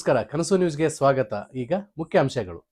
ನಮಸ್ಕಾರ ಕನಸು ನ್ಯೂಸ್ಗೆ ಸ್ವಾಗತ. ಈಗ ಮುಖ್ಯಾಂಶಗಳು.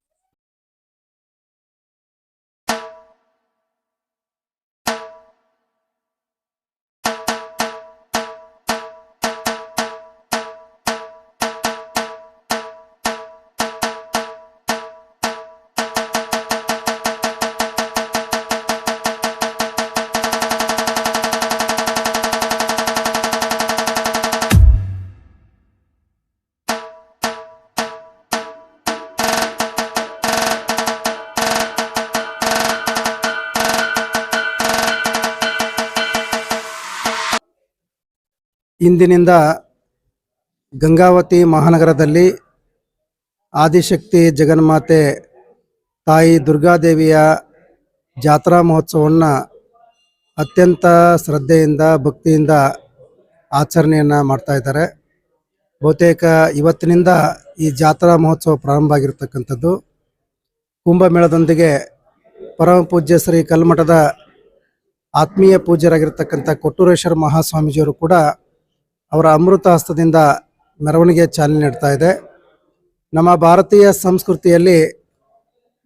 ಇಂದಿನಿಂದ ಗಂಗಾವತಿ ಮಹಾನಗರದಲ್ಲಿ ಆದಿಶಕ್ತಿ ಜಗನ್ಮಾತೆ ತಾಯಿ ದುರ್ಗಾದೇವಿಯ ಜಾತ್ರಾ ಮಹೋತ್ಸವವನ್ನು ಅತ್ಯಂತ ಶ್ರದ್ಧೆಯಿಂದ, ಭಕ್ತಿಯಿಂದ ಆಚರಣೆಯನ್ನು ಮಾಡ್ತಾ ಇದ್ದಾರೆ. ಬಹುತೇಕ ಇವತ್ತಿನಿಂದ ಈ ಜಾತ್ರಾ ಮಹೋತ್ಸವ ಪ್ರಾರಂಭ ಆಗಿರತಕ್ಕಂಥದ್ದು. ಕುಂಭಮೇಳದೊಂದಿಗೆ ಪರಮ ಪೂಜ್ಯ ಶ್ರೀ ಕಲ್ಮಠದ ಆತ್ಮೀಯ ಪೂಜ್ಯರಾಗಿರ್ತಕ್ಕಂಥ ಕೊಟ್ಟೂರೇಶ್ವರ ಮಹಾಸ್ವಾಮೀಜಿಯವರು ಕೂಡ ಅವರ ಅಮೃತ ಹಸ್ತದಿಂದ ಮೆರವಣಿಗೆ ಚಾಲನೆ ನೀಡ್ತಾ ಇದೆ. ನಮ್ಮ ಭಾರತೀಯ ಸಂಸ್ಕೃತಿಯಲ್ಲಿ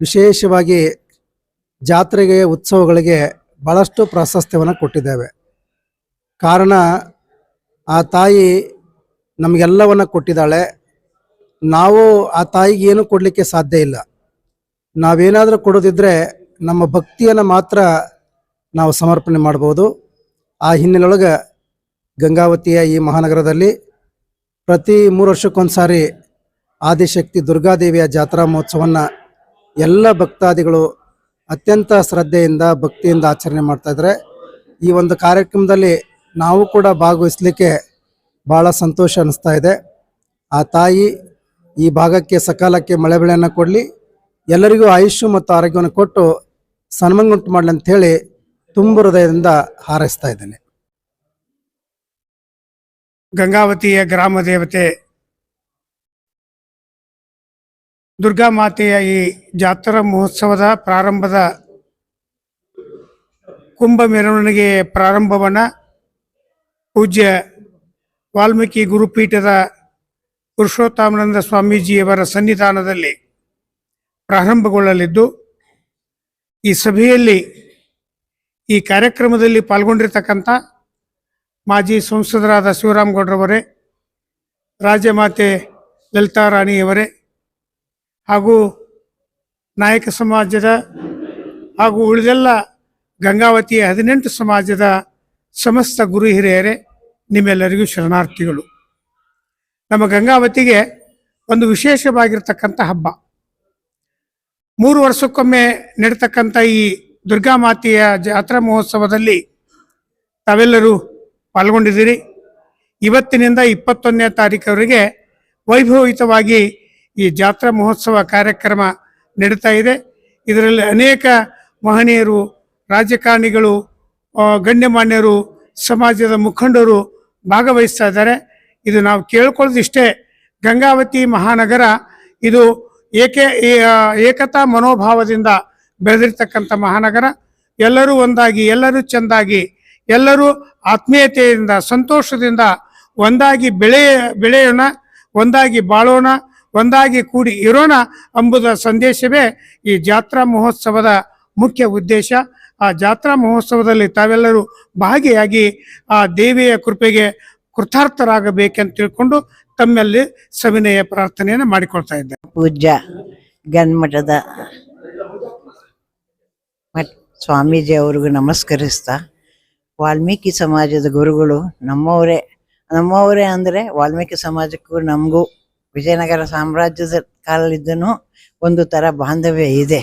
ವಿಶೇಷವಾಗಿ ಜಾತ್ರೆಗೆ, ಉತ್ಸವಗಳಿಗೆ ಭಾಳಷ್ಟು ಪ್ರಾಶಸ್ತ್ಯವನ್ನು ಕೊಟ್ಟಿದ್ದೇವೆ. ಕಾರಣ, ಆ ತಾಯಿ ನಮಗೆಲ್ಲವನ್ನು ಕೊಟ್ಟಿದ್ದಾಳೆ. ನಾವು ಆ ತಾಯಿಗೆ ಏನು ಕೊಡಲಿಕ್ಕೆ ಸಾಧ್ಯ ಇಲ್ಲ. ನಾವೇನಾದರೂ ಕೊಡೋದಿದ್ರೆ ನಮ್ಮ ಭಕ್ತಿಯನ್ನು ಮಾತ್ರ ನಾವು ಸಮರ್ಪಣೆ ಮಾಡ್ಬೋದು. ಆ ಹಿನ್ನೆಲೆಯೊಳಗೆ ಗಂಗಾವತಿಯ ಈ ಮಹಾನಗರದಲ್ಲಿ ಪ್ರತಿ ಮೂರು ವರ್ಷಕ್ಕೊಂದ್ಸಾರಿ ಆದಿಶಕ್ತಿ ದುರ್ಗಾದೇವಿಯ ಜಾತ್ರಾ ಮಹೋತ್ಸವವನ್ನು ಎಲ್ಲ ಭಕ್ತಾದಿಗಳು ಅತ್ಯಂತ ಶ್ರದ್ಧೆಯಿಂದ, ಭಕ್ತಿಯಿಂದ ಆಚರಣೆ ಮಾಡ್ತಾಯಿದ್ರೆ ಈ ಒಂದು ಕಾರ್ಯಕ್ರಮದಲ್ಲಿ ನಾವು ಕೂಡ ಭಾಗವಹಿಸಲಿಕ್ಕೆ ಭಾಳ ಸಂತೋಷ ಅನ್ನಿಸ್ತಾ ಇದೆ. ಆ ತಾಯಿ ಈ ಭಾಗಕ್ಕೆ ಸಕಾಲಕ್ಕೆ ಮಳೆ ಬೆಳೆಯನ್ನು ಕೊಡಲಿ, ಎಲ್ಲರಿಗೂ ಆಯುಷ್ಯ ಮತ್ತು ಆರೋಗ್ಯವನ್ನು ಕೊಟ್ಟು ಸನ್ಮಂಗುಂಟು ಮಾಡಲಿ ಅಂತ ಹೇಳಿ ತುಂಬ ಹೃದಯದಿಂದ ಹಾರೈಸ್ತಾ ಇದ್ದೇನೆ. ಗಂಗಾವತಿಯ ಗ್ರಾಮ ದೇವತೆ ದುರ್ಗಾ ಮಾತೆಯ ಈ ಜಾತ್ರಾ ಮಹೋತ್ಸವದ ಪ್ರಾರಂಭದ ಕುಂಭ ಮೆರವಣಿಗೆ ಪ್ರಾರಂಭವನ್ನು ಪೂಜ್ಯ ವಾಲ್ಮೀಕಿ ಗುರುಪೀಠದ ಪುರುಷೋತ್ತಮಾನಂದ ಸ್ವಾಮೀಜಿಯವರ ಸನ್ನಿಧಾನದಲ್ಲಿ ಪ್ರಾರಂಭಗೊಳ್ಳಲಿದ್ದು, ಈ ಸಭೆಯಲ್ಲಿ ಈ ಕಾರ್ಯಕ್ರಮದಲ್ಲಿ ಪಾಲ್ಗೊಂಡಿರ್ತಕ್ಕಂಥ ಮಾಜಿ ಸಂಸದರಾದ ಶಿವರಾಮಗೌಡರವರೇ ರಾಜ್ಯಮಾತೆ ಲಲಿತಾ ರಾಣಿಯವರೇ ಹಾಗೂ ನಾಯಕ ಸಮಾಜದ ಹಾಗೂ ಉಳಿದೆಲ್ಲ ಗಂಗಾವತಿಯ ಹದಿನೆಂಟು ಸಮಾಜದ ಸಮಸ್ತ ಗುರು ಹಿರಿಯರೇ, ನಿಮ್ಮೆಲ್ಲರಿಗೂ ಶರಣಾರ್ಥಿಗಳು. ನಮ್ಮ ಗಂಗಾವತಿಗೆ ಒಂದು ವಿಶೇಷವಾಗಿರ್ತಕ್ಕಂಥ ಹಬ್ಬ. ಮೂರು ವರ್ಷಕ್ಕೊಮ್ಮೆ ನಡೀತಕ್ಕಂಥ ಈ ದುರ್ಗಾ ಮಾತೆಯ ಜಾತ್ರಾ ಮಹೋತ್ಸವದಲ್ಲಿ ತಾವೆಲ್ಲರೂ ಪಾಲ್ಗೊಂಡಿದ್ದೀರಿ. ಇವತ್ತಿನಿಂದ ಇಪ್ಪತ್ತೊಂದನೇ ತಾರೀಕವರೆಗೆ ವೈಭವಯುತವಾಗಿ ಈ ಜಾತ್ರಾ ಮಹೋತ್ಸವ ಕಾರ್ಯಕ್ರಮ ನಡೀತಾ ಇದೆ. ಇದರಲ್ಲಿ ಅನೇಕ ಮಹನೀಯರು, ರಾಜಕಾರಣಿಗಳು ಗಣ್ಯಮಾನ್ಯರು, ಸಮಾಜದ ಮುಖಂಡರು ಭಾಗವಹಿಸ್ತಾ ಇದ್ದಾರೆ. ಇದು ನಾವು ಕೇಳ್ಕೊಳ್ಳೋದಿಷ್ಟೇ. ಗಂಗಾವತಿ ಮಹಾನಗರ ಇದು ಏಕೆ ಏಕತಾ ಮನೋಭಾವದಿಂದ ಬೆಳೆದಿರ್ತಕ್ಕಂಥ ಮಹಾನಗರ. ಎಲ್ಲರೂ ಒಂದಾಗಿ, ಎಲ್ಲರೂ ಚೆಂದಾಗಿ ಎಲ್ಲರೂ ಆತ್ಮೀಯತೆಯಿಂದ, ಸಂತೋಷದಿಂದ ಒಂದಾಗಿ ಬೆಳೆಯ ಬೆಳೆಯೋಣ, ಒಂದಾಗಿ ಬಾಳೋಣ, ಒಂದಾಗಿ ಕೂಡಿ ಇರೋಣ ಎಂಬುದ ಸಂದೇಶವೇ ಈ ಜಾತ್ರಾ ಮಹೋತ್ಸವದ ಮುಖ್ಯ ಉದ್ದೇಶ. ಆ ಜಾತ್ರಾ ಮಹೋತ್ಸವದಲ್ಲಿ ತಾವೆಲ್ಲರೂ ಭಾಗಿಯಾಗಿ ಆ ದೇವಿಯ ಕೃಪೆಗೆ ಕೃತಾರ್ಥರಾಗಬೇಕೆಂದು ತಿಳ್ಕೊಂಡು ತಮ್ಮಲ್ಲಿ ಸವಿನಯ ಪ್ರಾರ್ಥನೆಯನ್ನು ಮಾಡಿಕೊಳ್ತಾ ಇದ್ದಾರೆ ಪೂಜ್ಯ ಗನ್ಮಠದ ಮಠ್ ಸ್ವಾಮೀಜಿ ಅವ್ರಿಗೂ ನಮಸ್ಕರಿಸ್ತಾ ವಾಲ್ಮೀಕಿ ಸಮಾಜದ ಗುರುಗಳು ನಮ್ಮವರೇ. ನಮ್ಮವರೇ ಅಂದರೆ ವಾಲ್ಮೀಕಿ ಸಮಾಜಕ್ಕೂ ನಮಗೂ ವಿಜಯನಗರ ಸಾಮ್ರಾಜ್ಯದ ಕಾಲದಿಂದನು ಒಂದು ಥರ ಬಾಂಧವ್ಯ ಇದೆ.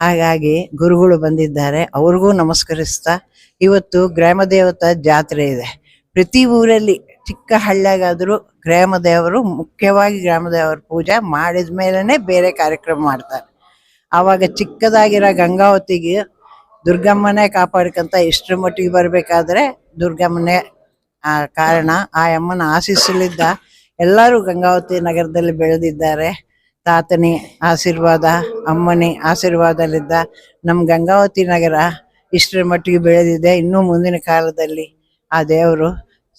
ಹಾಗಾಗಿ ಗುರುಗಳು ಬಂದಿದ್ದಾರೆ, ಅವ್ರಿಗೂ ನಮಸ್ಕರಿಸ್ತಾ ಇವತ್ತು ಗ್ರಾಮ ದೇವತಾ ಜಾತ್ರೆ ಇದೆ. ಪ್ರತಿ ಊರಲ್ಲಿ ಚಿಕ್ಕ ಹಳ್ಳಿಯಾಗಾದರೂ ಗ್ರಾಮ ದೇವರು ಮುಖ್ಯವಾಗಿ ಗ್ರಾಮ ದೇವರ ಪೂಜೆ ಮಾಡಿದ ಮೇಲೇ ಬೇರೆ ಕಾರ್ಯಕ್ರಮ ಮಾಡ್ತಾರೆ. ಆವಾಗ ಚಿಕ್ಕದಾಗಿರೋ ಗಂಗಾವತಿಗೆ ದುರ್ಗಮ್ಮನೇ ಕಾಪಾಡ್ಕೊಂತ ಇಷ್ಟರ ಮಟ್ಟಿಗೆ ಬರಬೇಕಾದ್ರೆ ದುರ್ಗಮ್ಮನೇ, ಆ, ಕಾರಣ. ಆ ಅಮ್ಮನ ಆಶೀಸ್ಸಲಿದ್ದ ಎಲ್ಲರೂ ಗಂಗಾವತಿ ನಗರದಲ್ಲಿ ಬೆಳೆದಿದ್ದಾರೆ. ತಾತನಿ ಆಶೀರ್ವಾದ, ಅಮ್ಮನಿ ಆಶೀರ್ವಾದಲಿದ್ದ ನಮ್ಮ ಗಂಗಾವತಿ ನಗರ ಇಷ್ಟರ ಮಟ್ಟಿಗೆ ಬೆಳೆದಿದೆ. ಇನ್ನೂ ಮುಂದಿನ ಕಾಲದಲ್ಲಿ ಆ ದೇವರು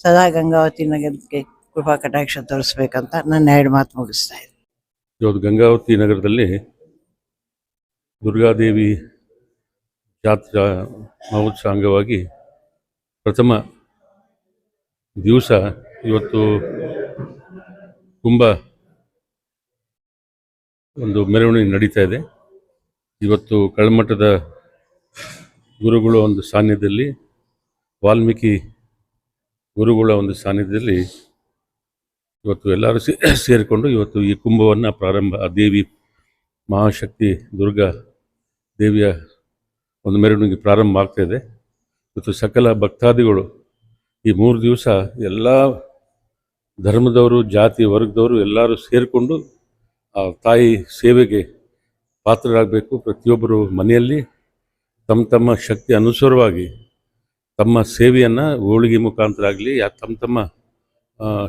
ಸದಾ ಗಂಗಾವತಿ ನಗರಕ್ಕೆ ಕೃಪಾ ಕಟಾಕ್ಷ ತೋರಿಸ್ಬೇಕಂತ ನನ್ನ ಎರಡು ಮಾತು ಮುಗಿಸ್ತಾ ಇದ್ದೀನಿ. ಇವತ್ತು ಗಂಗಾವತಿ ನಗರದಲ್ಲಿ ದುರ್ಗಾದೇವಿ ಜಾತ್ರಾ ಮಹೋತ್ಸವ ಅಂಗವಾಗಿ ಪ್ರಥಮ ದಿವಸ ಇವತ್ತು ತುಂಬ ಒಂದು ಮೆರವಣಿಗೆ ನಡೀತಾ ಇದೆ. ಇವತ್ತು ಕಳಮಠದ ಗುರುಗಳ ಒಂದು ಸಾನ್ನಿಧ್ಯದಲ್ಲಿ, ವಾಲ್ಮೀಕಿ ಗುರುಗಳ ಒಂದು ಸಾನ್ನಿಧ್ಯದಲ್ಲಿ ಇವತ್ತು ಎಲ್ಲರೂ ಸೇರಿಕೊಂಡು ಇವತ್ತು ಈ ಕುಂಭವನ್ನು ಪ್ರಾರಂಭ ದೇವಿ ಮಹಾಶಕ್ತಿ ದುರ್ಗಾ ದೇವಿಯ ಒಂದು ಮೆರವಣಿಗೆ ಪ್ರಾರಂಭ ಆಗ್ತಾ ಇವತ್ತು ಸಕಲ ಭಕ್ತಾದಿಗಳು ಈ ಮೂರು ದಿವಸ ಎಲ್ಲ ಧರ್ಮದವರು, ಜಾತಿ ವರ್ಗದವರು ಎಲ್ಲರೂ ಸೇರಿಕೊಂಡು ಆ ತಾಯಿ ಸೇವೆಗೆ ಪಾತ್ರರಾಗಬೇಕು. ಪ್ರತಿಯೊಬ್ಬರು ಮನೆಯಲ್ಲಿ ತಮ್ಮ ತಮ್ಮ ಶಕ್ತಿ ಅನುಸಾರವಾಗಿ ತಮ್ಮ ಸೇವೆಯನ್ನು ಹೋಳಿಗೆ ಮುಖಾಂತರ ಆಗಲಿ ಯಾ ತಮ್ಮ ತಮ್ಮ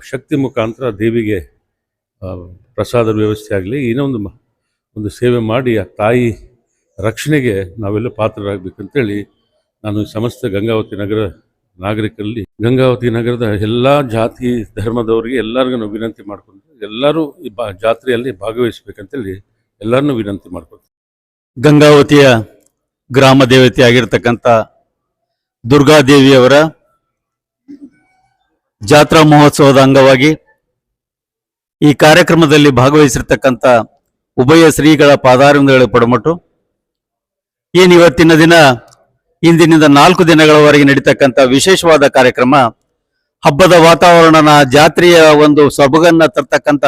ಶಕ್ತಿ ಮುಖಾಂತರ ದೇವಿಗೆ ಪ್ರಸಾದ ವ್ಯವಸ್ಥೆ ಆಗಲಿ ಮ- ಒಂದು ಸೇವೆ ಮಾಡಿ ಆ ತಾಯಿ ರಕ್ಷಣೆಗೆ ನಾವೆಲ್ಲ ಪಾತ್ರರಾಗಬೇಕಂತೇಳಿ ನಾನು ಸಮಸ್ತ ಗಂಗಾವತಿ ನಗರ ನಾಗರಿಕರಲ್ಲಿ ಗಂಗಾವತಿ ನಗರದ ಎಲ್ಲ ಜಾತಿ ಧರ್ಮದವರಿಗೆ ಎಲ್ಲರಿಗೂ ನಾವು ವಿನಂತಿ ಮಾಡ್ಕೊಂಡು ಎಲ್ಲರೂ ಈ ಬಾ ಜಾತ್ರೆಯಲ್ಲಿ ಭಾಗವಹಿಸ್ಬೇಕಂತೇಳಿ ಎಲ್ಲರನ್ನೂ ವಿನಂತಿ ಮಾಡಿಕೊಂಡು ಗಂಗಾವತಿಯ ಗ್ರಾಮ ದೇವತೆ ಆಗಿರ್ತಕ್ಕಂಥ ದುರ್ಗಾದೇವಿಯವರ ಜಾತ್ರಾ ಮಹೋತ್ಸವದ ಅಂಗವಾಗಿ ಈ ಕಾರ್ಯಕ್ರಮದಲ್ಲಿ ಭಾಗವಹಿಸಿರ್ತಕ್ಕಂಥ ಉಭಯ ಶ್ರೀಗಳ ಪಾದಾರವಿಂದಗಳ ಪಡಮಟ್ಟು. ಏನು ಇವತ್ತಿನ ದಿನ? ಇಂದಿನಿಂದ ನಾಲ್ಕು ದಿನಗಳವರೆಗೆ ನಡೀತಕ್ಕಂಥ ವಿಶೇಷವಾದ ಕಾರ್ಯಕ್ರಮ, ಹಬ್ಬದ ವಾತಾವರಣನ, ಜಾತ್ರೆಯ ಒಂದು ಸೊಬಗನ್ನ ತರ್ತಕ್ಕಂಥ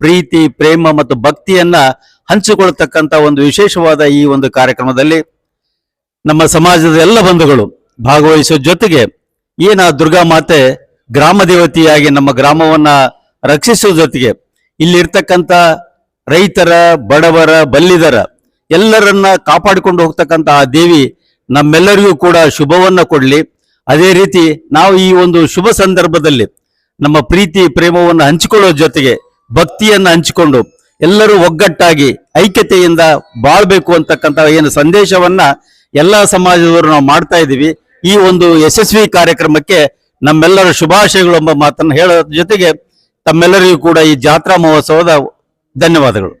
ಪ್ರೀತಿ, ಪ್ರೇಮ ಮತ್ತು ಭಕ್ತಿಯನ್ನ ಹಂಚಿಕೊಳ್ತಕ್ಕಂಥ ಒಂದು ವಿಶೇಷವಾದ ಈ ಒಂದು ಕಾರ್ಯಕ್ರಮದಲ್ಲಿ ನಮ್ಮ ಸಮಾಜದ ಎಲ್ಲ ಬಂಧುಗಳು ಭಾಗವಹಿಸುವ ಜೊತೆಗೆ ಏನ ದುರ್ಗಾ ಮಾತೆ ಗ್ರಾಮ ದೇವತೆಯಾಗಿ ನಮ್ಮ ಗ್ರಾಮವನ್ನ ರಕ್ಷಿಸುವ ಜೊತೆಗೆ ಇಲ್ಲಿರ್ತಕ್ಕಂಥ ರೈತರ, ಬಡವರ, ಬಲ್ಲಿದರ ಎಲ್ಲರನ್ನ ಕಾಪಾಡಿಕೊಂಡು ಹೋಗ್ತಕ್ಕಂಥ ಆ ದೇವಿ ನಮ್ಮೆಲ್ಲರಿಗೂ ಕೂಡ ಶುಭವನ್ನ ಕೊಡ್ಲಿ. ಅದೇ ರೀತಿ ನಾವು ಈ ಒಂದು ಶುಭ ಸಂದರ್ಭದಲ್ಲಿ ನಮ್ಮ ಪ್ರೀತಿ, ಪ್ರೇಮವನ್ನು ಹಂಚಿಕೊಳ್ಳೋ ಜೊತೆಗೆ ಭಕ್ತಿಯನ್ನ ಹಂಚಿಕೊಂಡು ಎಲ್ಲರೂ ಒಗ್ಗಟ್ಟಾಗಿ ಐಕ್ಯತೆಯಿಂದ ಬಾಳ್ಬೇಕು ಅಂತಕ್ಕಂಥ ಏನು ಸಂದೇಶವನ್ನ ಎಲ್ಲಾ ಸಮಾಜದವರು ನಾವು ಮಾಡ್ತಾ ಇದ್ದೀವಿ. ಈ ಒಂದು ಯಶಸ್ವಿ ಕಾರ್ಯಕ್ರಮಕ್ಕೆ ನಮ್ಮೆಲ್ಲರ ಶುಭಾಶಯಗಳು ಎಂಬ ಮಾತನ್ನು ಹೇಳೋ ಜೊತೆಗೆ ತಮ್ಮೆಲ್ಲರಿಗೂ ಕೂಡ ಈ ಜಾತ್ರಾ ಮಹೋತ್ಸವದ ಧನ್ಯವಾದಗಳು.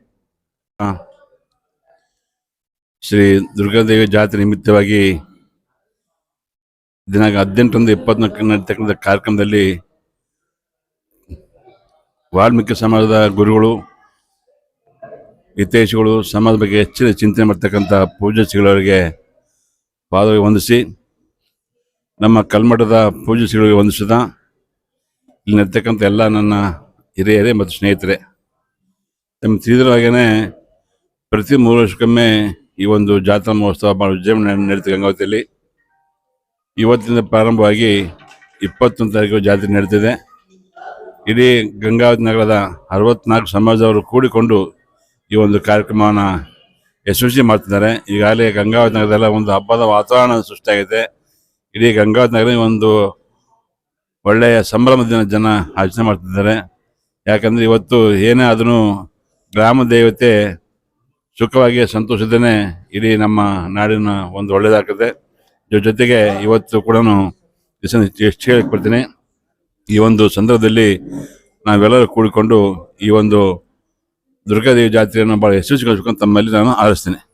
ಶ್ರೀ ದುರ್ಗಾದೇವಿ ಜಾತ್ರೆ ನಿಮಿತ್ತವಾಗಿ ದಿನಾಂಕ ಹದಿನೆಂಟರಿಂದ ಇಪ್ಪತ್ನಾಲ್ಕು ನಡೀತಕ್ಕಂಥ ಕಾರ್ಯಕ್ರಮದಲ್ಲಿ ವಾಲ್ಮೀಕಿ ಸಮಾಜದ ಗುರುಗಳು, ಹಿತೈಷಿಗಳು, ಸಮಾಜದ ಬಗ್ಗೆ ಹೆಚ್ಚಿನ ಚಿಂತನೆ ಮಾಡ್ತಕ್ಕಂಥ ಪೂಜ್ಯ ಪಾದವಿ ಪಾದ ವಂದಿಸಿ, ನಮ್ಮ ಕಲ್ಮಠದ ಪೂಜ್ಯ ಶ್ರೀಗಳಿಗೆ ವಂದಿಸಿದ ಇಲ್ಲಿ ನಡ್ತಕ್ಕಂಥ ಎಲ್ಲ ನನ್ನ ಹಿರಿಯರೇ ಮತ್ತು ಸ್ನೇಹಿತರೆ. ತಮ್ಮ ತಿಳಿದಿರೋ ಹಾಗೇನೆ ಪ್ರತಿ ಮೂರು ವರ್ಷಕ್ಕೊಮ್ಮೆ ಈ ಒಂದು ಜಾತ್ರಾ ಮಹೋತ್ಸವ ಭಾಳ ವಿಜೃಂಭಣೆ ನಡೀತದೆ ಗಂಗಾವತಿಯಲ್ಲಿ. ಇವತ್ತಿನಿಂದ ಪ್ರಾರಂಭವಾಗಿ ಇಪ್ಪತ್ತೊಂದು ತಾರೀಕು ಜಾತ್ರೆ ನಡೀತಿದೆ. ಇಡೀ ಗಂಗಾವತಿ ನಗರದ ಅರವತ್ನಾಲ್ಕು ಸಮಾಜದವರು ಕೂಡಿಕೊಂಡು ಈ ಒಂದು ಕಾರ್ಯಕ್ರಮವನ್ನು ಯಶಸ್ವಿ ಮಾಡ್ತಿದ್ದಾರೆ. ಈಗಾಗಲೇ ಗಂಗಾವತಿ ನಗರದಲ್ಲ ಒಂದು ಹಬ್ಬದ ವಾತಾವರಣ ಸೃಷ್ಟಿಯಾಗಿದೆ. ಇಡೀ ಗಂಗಾವತಿ ನಗರ ಒಂದು ಒಳ್ಳೆಯ ಸಂಭ್ರಮದಿಂದ ಜನ ಆಚರಣೆ ಮಾಡ್ತಿದ್ದಾರೆ. ಯಾಕಂದರೆ ಇವತ್ತು ಏನೇ ಆದರೂ ಗ್ರಾಮ ದೇವತೆ ಸುಖವಾಗಿ ಸಂತೋಷದೇ ಇಡೀ ನಮ್ಮ ನಾಡಿನ ಒಂದು ಒಳ್ಳೆಯದಾಗ್ತದೆ ಜೊತೆಗೆ ಇವತ್ತು ಕೂಡ ಎಷ್ಟು ಹೇಳ್ಕೊಡ್ತೀನಿ. ಈ ಒಂದು ಸಂದರ್ಭದಲ್ಲಿ ನಾವೆಲ್ಲರೂ ಕೂಡಿಕೊಂಡು ಈ ಒಂದು ದುರ್ಗಾದೇವಿ ಜಾತ್ರೆಯನ್ನು ಭಾಳ ಯಶಸ್ವಿಗೊಳಿಸ್ಕೊಂಡು ತಮ್ಮಲ್ಲಿ ನಾನು ಆರಿಸ್ತೇನೆ